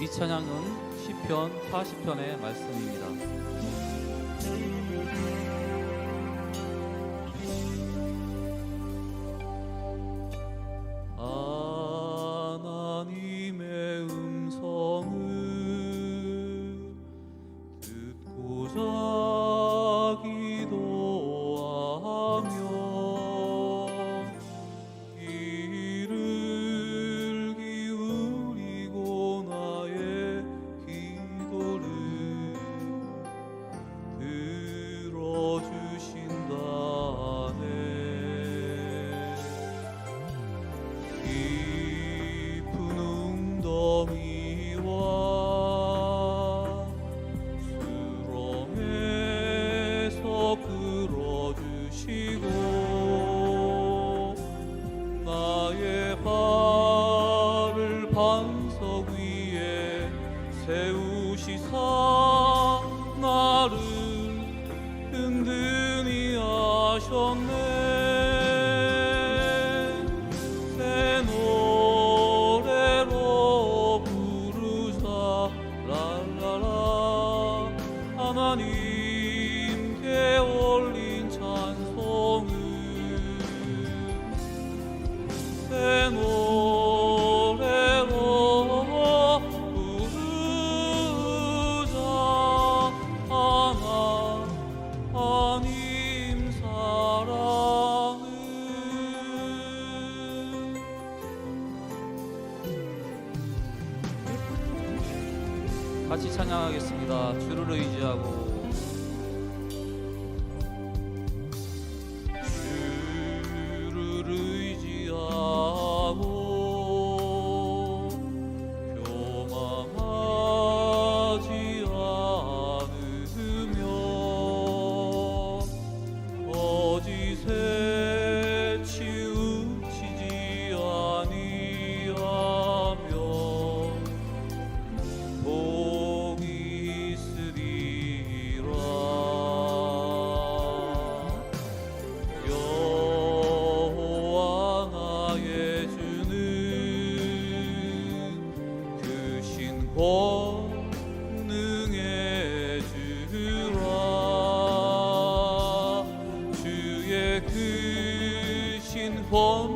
이 찬양은 시편 40편의 말씀입니다. 세우시사 나를 든든히 하셨네. 새 노래로 부르사 랄라라. 하나님 같이 찬양하겠습니다. 주를 의지하고 我